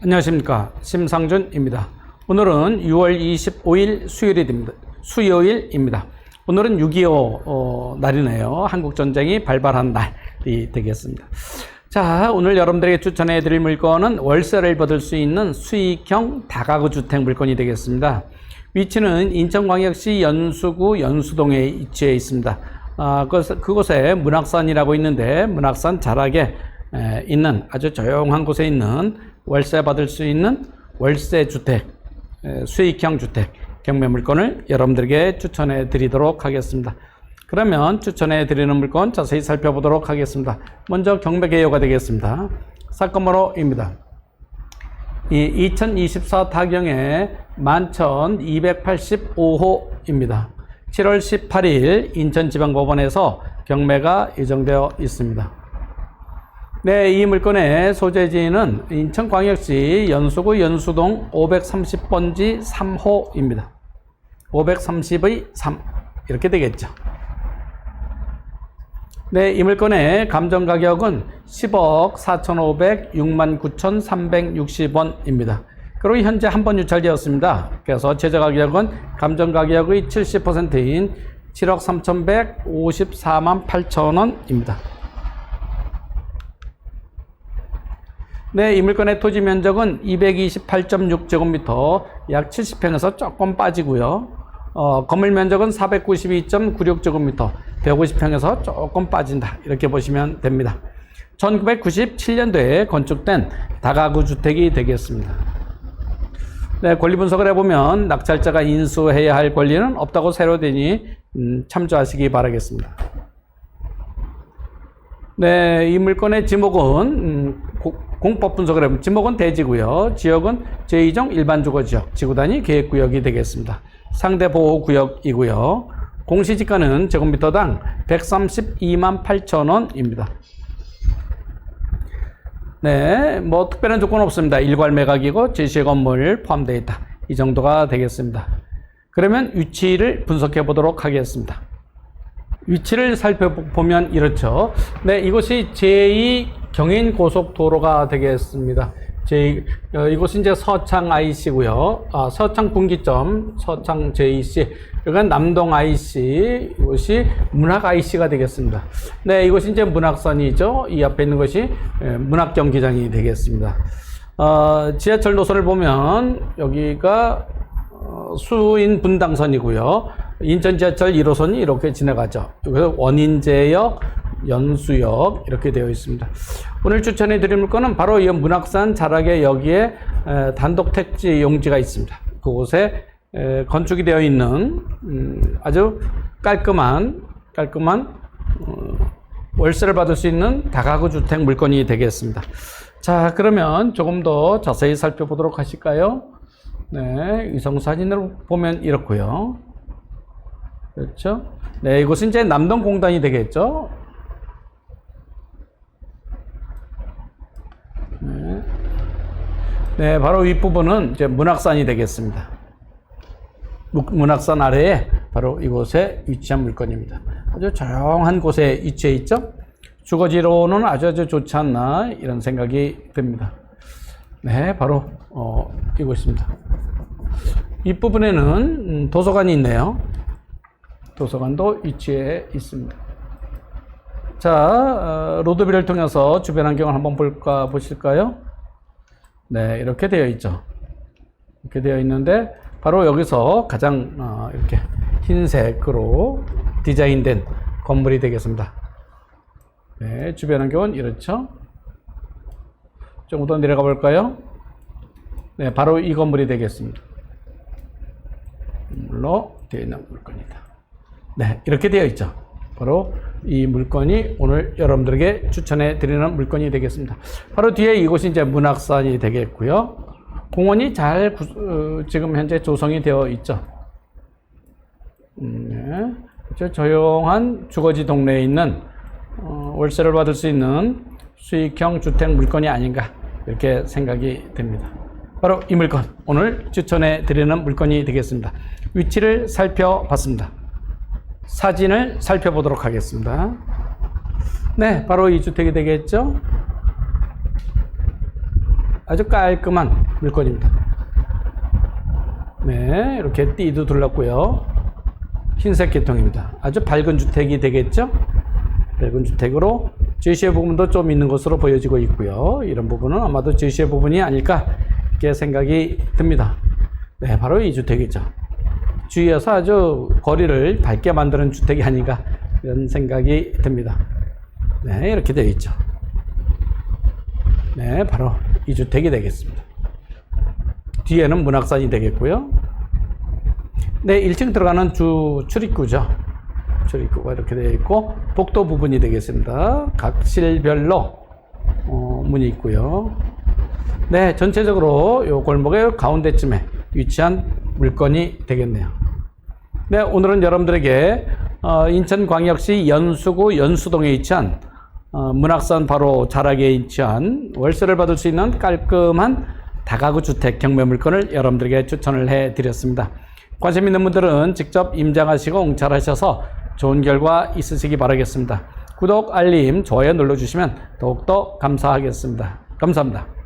안녕하십니까 심상준입니다. 오늘은 6월 25일 수요일입니다. 수요일입니다. 오늘은 6.25 어, 날이네요. 한국 전쟁이 발발한 날이 되겠습니다. 자, 오늘 여러분들에게 추천해 드릴 물건은 월세를 받을 수 있는 수익형 다가구 주택 물건이 되겠습니다. 위치는 인천광역시 연수구 연수동에 위치해 있습니다. 아, 그곳- 그곳에 문학산이라고 있는데 문학산 자락에 에, 있는 아주 조용한 곳에 있는 월세 받을 수 있는 월세 주택, 에, 수익형 주택 경매 물건을 여러분들에게 추천해 드리도록 하겠습니다. 그러면 추천해 드리는 물건 자세히 살펴보도록 하겠습니다. 먼저 경매 개요가 되겠습니다. 사건 번호입니다. 이 2024 타경의 11,285호입니다. 7월 18일 인천지방법원에서 경매가 예정되어 있습니다. 네, 이 물건의 소재지는 인천광역시 연수구 연수동 530번지 3호입니다. 530의 3 이렇게 되겠죠. 네, 이 물건의 감정 가격은 10억 4,506만 9,360원입니다. 그리고 현재 한 번 유찰되었습니다. 그래서 최저 가격은 감정 가격의 70%인 7억 3,154만 8천원입니다. 네, 이 물건의 토지 면적은 228.6제곱미터, 약 70평에서 조금 빠지고요. 어, 건물 면적은 492.96제곱미터, 150평에서 조금 빠진다. 이렇게 보시면 됩니다. 1997년도에 건축된 다가구 주택이 되겠습니다. 네, 권리 분석을 해보면 낙찰자가 인수해야 할 권리는 없다고 새로 되니 음, 참조하시기 바라겠습니다. 네, 이 물건의 지목은 음, 고- 공법 분석을 해보면 지목은 대지고요. 지역은 제2종 일반 주거 지역, 지구단위 계획 구역이 되겠습니다. 상대 보호 구역이고요. 공시지가는 제곱미터당 132만 8천 원입니다. 네, 뭐 특별한 조건 없습니다. 일괄 매각이고 제시의 건물 포함되어 있다. 이 정도가 되겠습니다. 그러면 위치를 분석해 보도록 하겠습니다. 위치를 살펴보면 이렇죠. 네, 이곳이 제2 경인 고속도로가 되겠습니다. 제 어, 이곳은 이제 서창 IC고요. 아, 서창 분기점 서창 JC. 이건 남동 IC. 이곳이 문학 IC가 되겠습니다. 네, 이곳이 이제 문학선이죠. 이 앞에 있는 것이 예, 문학 경기장이 되겠습니다. 어, 지하철 노선을 보면 여기가 어, 수인 분당선이고요. 인천 지하철 1호선이 이렇게 지나가죠. 그래서 원인제역, 연수역 이렇게 되어 있습니다. 오늘 추천해 드릴 물건은 바로 이 문학산 자락에 여기에 에, 단독 택지 용지가 있습니다. 그곳에 에, 건축이 되어 있는 음, 아주 깔끔한 깔끔한 어, 월세를 받을 수 있는 다가구 주택 물건이 되겠습니다. 자, 그러면 조금 더 자세히 살펴보도록 하실까요? 네, 위성 사진으로 보면 이렇고요. 그렇죠? 네, 이곳은 이제 남동 공단이 되겠죠? 네. 네, 바로 윗부분은 이제 문학산이 되겠습니다. 무- 문학산 아래에 바로 이곳에 위치한 물건입니다. 아주 조용한 곳에 위치해 있죠? 주거지로는 아주 아주 좋지 않나 이런 생각이 듭니다. 네, 바로 어, 이곳입니다. 윗부분에는 음, 도서관이 있네요. 도서관도 위치해 있습니다. 자, 어, 로드뷰를 통해서 주변 환경을 한번 볼까 보실까요? 네, 이렇게 되어 있죠. 이렇게 되어 있는데 바로 여기서 가장 어, 이렇게 흰색으로 디자인된 건물이 되겠습니다. 네, 주변 환경은 이렇죠. 조금 더 내려가 볼까요? 네, 바로 이 건물이 되겠습니다. 물로 되어 있는 물건이다. 네, 이렇게 되어 있죠. 바로 이 물건이 오늘 여러분들에게 추천해 드리는 물건이 되겠습니다. 바로 뒤에 이곳이 이제 문학산이 되겠고요. 공원이 잘 구- 어, 지금 현재 조성이 되어 있죠. 음, 네. 그렇죠. 조용한 주거지 동네에 있는 어, 월세를 받을 수 있는 수익형 주택 물건이 아닌가 이렇게 생각이 듭니다. 바로 이 물건 오늘 추천해 드리는 물건이 되겠습니다. 위치를 살펴봤습니다. 사진을 살펴보도록 하겠습니다. 네, 바로 이 주택이 되겠죠. 아주 깔끔한 물건입니다. 네, 이렇게 띠도 둘렀고요. 흰색 계통입니다. 아주 밝은 주택이 되겠죠? 밝은 주택으로 제시의 부분도 좀 있는 것으로 보여지고 있고요. 이런 부분은 아마도 제시의 부분이 아닐까 이렇게 생각이 듭니다. 네, 바로 이 주택이죠. 주위에서 아주 거리를 밝게 만드는 주택이 아닌가 이런 생각이 듭니다. 네, 이렇게 되어 있죠. 네, 바로 이 주택이 되겠습니다. 뒤에는 문학산이 되겠고요. 네, 1층 들어가는 주 출입구죠. 출입구가 이렇게 되어 있고 복도 부분이 되겠습니다. 각 실별로 어, 문이 있고요. 네, 전체적으로 이 골목의 가운데쯤에 위치한 물건이 되겠네요. 네, 오늘은 여러분들에게 어, 인천광역시 연수구 연수동에 위치한 어, 문학산 바로 자락에 위치한 월세를 받을 수 있는 깔끔한 다가구 주택 경매 물건을 여러분들에게 추천을 해 드렸습니다. 관심 있는 분들은 직접 임장하시고 옹찰하셔서 좋은 결과 있으시기 바라겠습니다. 구독, 알림, 좋아요 눌러주시면 더욱더 감사하겠습니다. 감사합니다.